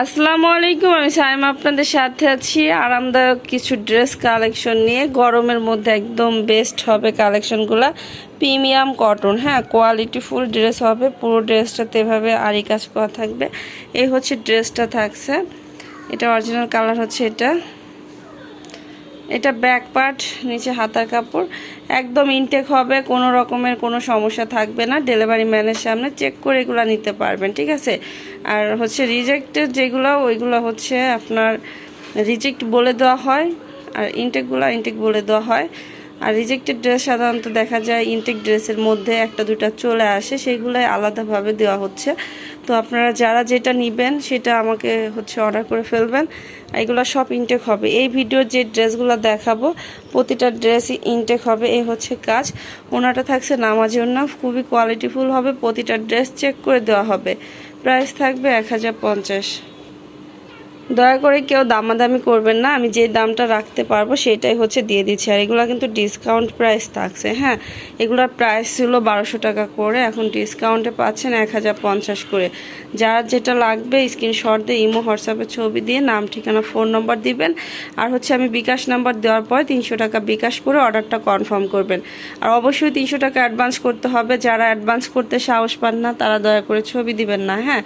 আসসালামু আলাইকুম, আমি সাইমা আপনাদের সাথে আছি। আরামদায়ক কিছু ড্রেস কালেকশন নিয়ে। গরমের মধ্যে একদম বেস্ট হবে কালেকশনগুলো প্রিমিয়াম কটন হ্যাঁ কোয়ালিটি ফুল ড্রেস হবে। পুরো ড্রেসটাতে এভাবে আরি কাজ করা থাকবে। এই হচ্ছে ড্রেসটা থাকছে। এটা অরিজিনাল কালার হচ্ছে এটা। এটা ব্যাক পার্ট নিচে হাতার কাপড়। একদম ইনটেক হবে, কোনো রকমের কোনো সমস্যা থাকবে না। ডেলিভারি ম্যানের সামনে চেক করে এগুলো নিতে পারবেন, ঠিক আছে? আর হচ্ছে রিজেক্টেড যেগুলো, ওইগুলো হচ্ছে আপনার রিজেক্ট বলে দেওয়া হয়, আর ইনটেকগুলো ইনটেক বলে দেওয়া হয়। আর রিজেক্টেড ড্রেস সাধারণত দেখা যায় ইনটেক ড্রেসের মধ্যে একটা দুটা চলে আসে, সেগুলোই আলাদাভাবে দেওয়া হচ্ছে। তো আপনারা যারা যেটা নেবেন, সেটা আমাকে হচ্ছে অর্ডার করে ফেলবেন। এগুলো সব ইনটেক হবে। এই ভিডিওর যে ড্রেসগুলো দেখাবো, প্রতিটা ড্রেসই ইনটেক হবে। এই হচ্ছে কাজ। ওনাটা থাকছে নামাজের ওনা খুবই কোয়ালিটিফুল হবে। প্রতিটা ড্রেস চেক করে দেওয়া হবে। প্রাইস থাকবে এক হাজার পঞ্চাশ। দয়া করে কেউ দামাদামি করবেন না, আমি যে দামটা রাখতে পারব সেটাই হচ্ছে দিয়ে দিচ্ছি। আর এগুলো কিন্তু ডিসকাউন্ট প্রাইস থাকছে হ্যাঁ? এগুলোর প্রাইস ছিল বারোশো টাকা করে, এখন ডিসকাউন্টে পাচ্ছেন এক হাজার পঞ্চাশ করে। যার যেটা লাগবে স্ক্রিনশট দিয়ে, ইমো, হোয়াটসঅ্যাপে ছবি দিয়ে, নাম, ঠিকানা ফোন নম্বর দিবেন। আর হচ্ছে আমি বিকাশ নাম্বার দেওয়ার পর তিনশো টাকা বিকাশ করে অর্ডারটা কনফার্ম করবেন। আর অবশ্যই তিনশো টাকা অ্যাডভান্স করতে হবে, যারা অ্যাডভান্স করতে সাহস পান না, তারা দয়া করে ছবি দিবেন না হ্যাঁ?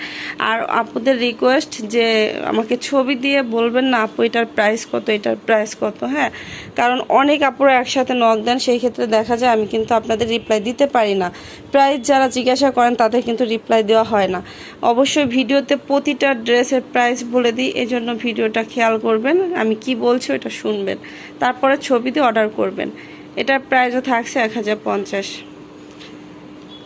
আর আপনাদের রিকোয়েস্ট যে আমাকে ছবি দিয়ে বলবেন না, আপু, এটার প্রাইস কত? এটার প্রাইস কত? হ্যাঁ কারণ অনেক আপুরা একসাথে নক দেন, সেই ক্ষেত্রে দেখা যায় আমি কিন্তু আপনাদের রিপ্লাই দিতে পারি না। প্রাইস যারা জিজ্ঞাসা করেন, তাদের কিন্তু রিপ্লাই দেওয়া হয় না। অবশ্যই ভিডিওতে প্রতিটা ড্রেসের প্রাইস বলে দিই, এজন্য ভিডিওটা খেয়াল করবেন, আমি কি বলছি ওটা শুনবেন। তারপরে ছবি দিয়ে অর্ডার করবেন। এটার প্রাইসও থাকছে এক হাজার পঞ্চাশ।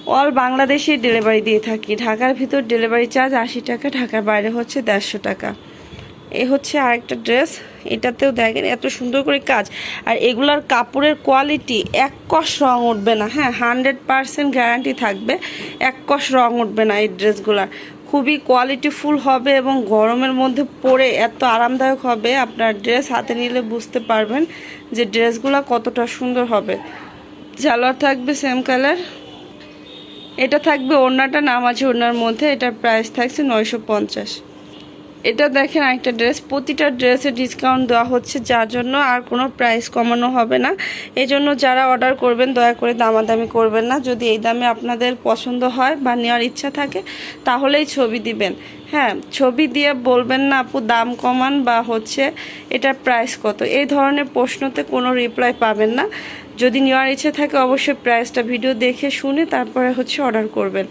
অল বাংলাদেশে ডেলিভারি দিয়ে থাকি। ঢাকার ভিতর ডেলিভারি চার্জ আশি টাকা, ঢাকার বাইরে হচ্ছে দেড়শো টাকা। এ হচ্ছে আরেকটা ড্রেস, এটাতেও দেখেন এত সুন্দর করে কাজ। আর এগুলার কাপড়ের কোয়ালিটি এক কষ রং উঠবে না হ্যাঁ হান্ড্রেড পারসেন্ট গ্যারান্টি থাকবে, এক কষ রং উঠবে না এই ড্রেসগুলার। খুবই কোয়ালিটিফুল হবে এবং গরমের মধ্যে পরে এত আরামদায়ক হবে, আপনার ড্রেস হাতে নিলে বুঝতে পারবেন যে ড্রেসগুলো কতটা সুন্দর হবে। জালোয়ার থাকবে সেম কালার, এটা থাকবে ওড়নাটা নামাজি ওড়নার মধ্যে, এটার প্রাইস থাকছে নয়শো পঞ্চাশ। এটা দেখেন একটা ড্রেস প্রতিটা ড্রেসে ডিসকাউন্ট দেওয়া হচ্ছে, যার জন্য আর কোনো প্রাইস কমানো হবে না। এই জন্য যারা অর্ডার করবেন, দয়া করে দামাদামি করবেন না। যদি এই দামে আপনাদের পছন্দ হয় বা নেওয়ার ইচ্ছা থাকে, তাহলেই ছবি দিবেন। হ্যাঁ ছবি দিয়ে বলবেন না, আপু, দাম কমান বা হচ্ছে এটার প্রাইস কত? এই ধরনের প্রশ্নতে কোনো রিপ্লাই পাবেন না। যদি নেওয়ার ইচ্ছে থাকে, অবশ্যই প্রাইসটা ভিডিও দেখে শুনে তারপরে হচ্ছে অর্ডার করবেন।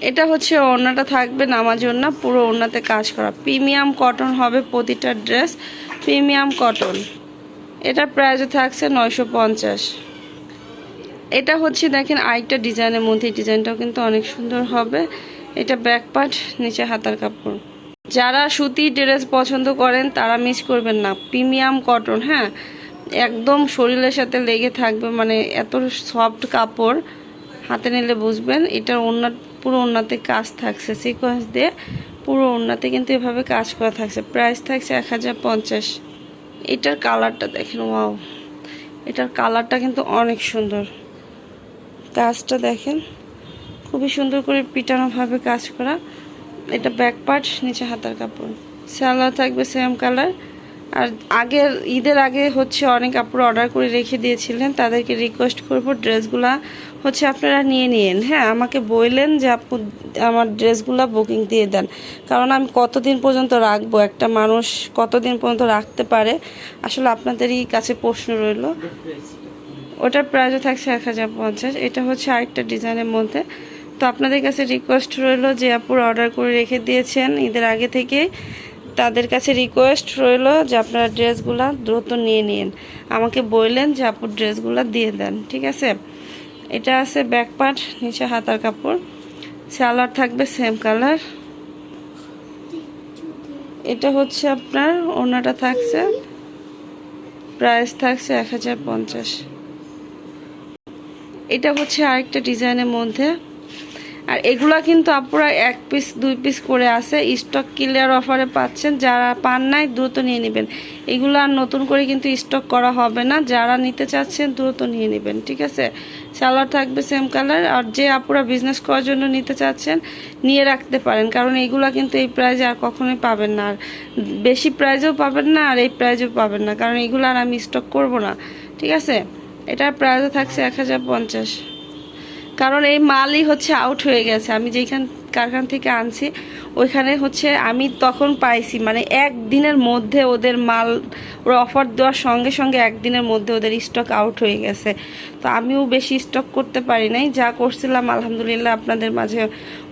এটা হচ্ছে ওড়নাটা থাকবে নামাজ ওড়না, পুরো ওড়নাতে কাজ করা। প্রিমিয়াম কটন হবে প্রতিটা ড্রেস, প্রিমিয়াম কটন। এটা প্রাইসও থাকছে নয়শো পঞ্চাশ। এটা হচ্ছে দেখেন আরেকটা ডিজাইনের মধ্যে ডিজাইনটাও কিন্তু অনেক সুন্দর হবে। এটা ব্যাক পার্ট, নিচে হাতার কাপড়। যারা সুতি ড্রেস পছন্দ করেন, তারা মিস করবেন না। প্রিমিয়াম কটন হ্যাঁ? একদম শরীরের সাথে লেগে থাকবে মানে এত সফট কাপড়, হাতে নিলে বুঝবেন, এটার অন্য পুরো ওনাতে কাজ থাকছে সিকোয়েন্স দিয়ে পুরো ওনাতে কিন্তু এভাবে কাজ করা থাকছে। প্রাইস থাকছে এক হাজার পঞ্চাশ। এটার কালারটা দেখেন ওয়াও এটার কালারটা কিন্তু অনেক সুন্দর। কাজটা দেখেন, খুবই সুন্দর করে পিটানোভাবে কাজ করা। এটা ব্যাক পার্ট নিচে হাতার কাপড়। সালোয়ার থাকবে সেম কালার আর আগের ঈদের আগে হচ্ছে অনেক কাপড় অর্ডার করে রেখে দিয়েছিলেন, তাদেরকে রিকোয়েস্ট করব, ড্রেসগুলা হচ্ছে আপনারা নিয়ে নিন হ্যাঁ আমাকে বললেন যে আপু, আমার ড্রেসগুলো বুকিং দিয়ে দেন। কারণ আমি কতদিন পর্যন্ত রাখব? একটা মানুষ কতদিন পর্যন্ত রাখতে পারে? আসলে আপনাদেরই কাছে প্রশ্ন রইল। ওটার প্রাইসও থাকছে এক হাজার পঞ্চাশ। এটা হচ্ছে আরেকটা ডিজাইনের মধ্যে। তো আপনাদের কাছে রিকোয়েস্ট রইল যে আপুর অর্ডার করে রেখে দিয়েছেন ঈদের আগে থেকে তাদের কাছে রিকোয়েস্ট রইল যে আপনারা ড্রেসগুলো দ্রুত নিয়ে নিন। আমাকে বললেন যে আপুর ড্রেসগুলো দিয়ে দেন, ঠিক আছে? এটা আছে ব্যাক পার্ট নিচে হাতার কাপড়। সালোয়ার থাকবে সেম কালার এটা হচ্ছে আপনার, ওনাটা থাকছে প্রাইস থাকছে এক হাজার পঞ্চাশ। এটা হচ্ছে আরেকটা ডিজাইনের মধ্যে। আর এগুলা কিন্তু আপনারা এক পিস দুই পিস করে আছে। স্টক ক্লিয়ার অফারে পাচ্ছেন। যারা পান নাই, দ্রুত নিয়ে নেবেন। এগুলো আর নতুন করে কিন্তু স্টক করা হবে না। যারা নিতে চাচ্ছেন, দ্রুত নিয়ে নেবেন, ঠিক আছে? সালোয়ার থাকবে সেম কালার আর যে আপুরা বিজনেস করার জন্য নিতে চাচ্ছেন, নিয়ে রাখতে পারেন। কারণ এইগুলা কিন্তু এই প্রাইজে আর কখনোই পাবেন না। আর বেশি প্রাইজেও পাবেন না, আর এই প্রাইজেও পাবেন না। কারণ এগুলো আর আমি স্টক করব না, ঠিক আছে? এটার প্রাইজও থাকছে এক হাজার পঞ্চাশ। কারণ এই মালই হচ্ছে আউট হয়ে গেছে। আমি যেখান, কারখান থেকে আনছি, ওইখানে হচ্ছে আমি তখন পাইছি। মানে একদিনের মধ্যে ওদের মাল, ওরা অফার দেওয়ার সঙ্গে সঙ্গে একদিনের মধ্যে ওদের স্টক আউট হয়ে গেছে। তো আমিও বেশি স্টক করতে পারি নাই। যা করছিলাম, আলহামদুলিল্লাহ আপনাদের মাঝে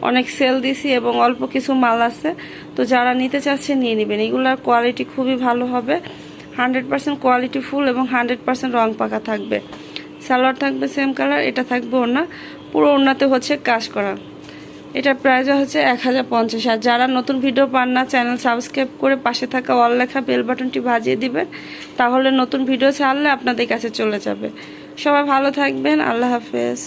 অনেক সেল দিছি এবং অল্প কিছু মাল আছে। তো যারা নিতে চাচ্ছে, নিয়ে নেবেন। এগুলোর কোয়ালিটি খুবই ভালো হবে। হান্ড্রেড পার্সেন্ট কোয়ালিটি ফুল এবং হান্ড্রেড পার্সেন্ট রং পাকা থাকবে। সালোয়ার থাকবে সেম কালার এটা থাকবে ওনা পুরো ওনাতে হচ্ছে কাজ করা। এটা প্রাইস হচ্ছে এক হাজার পঞ্চাশ। আর যারা নতুন ভিডিও পান না চ্যানেল সাবস্ক্রাইব করে পাশে থাকা অল লেখা বেল বাটনটি ভাজিয়ে দিবেন, তাহলে নতুন ভিডিও ছাড়লে আপনাদের কাছে চলে যাবে। সবাই ভালো থাকবেন, আল্লাহ হাফেজ।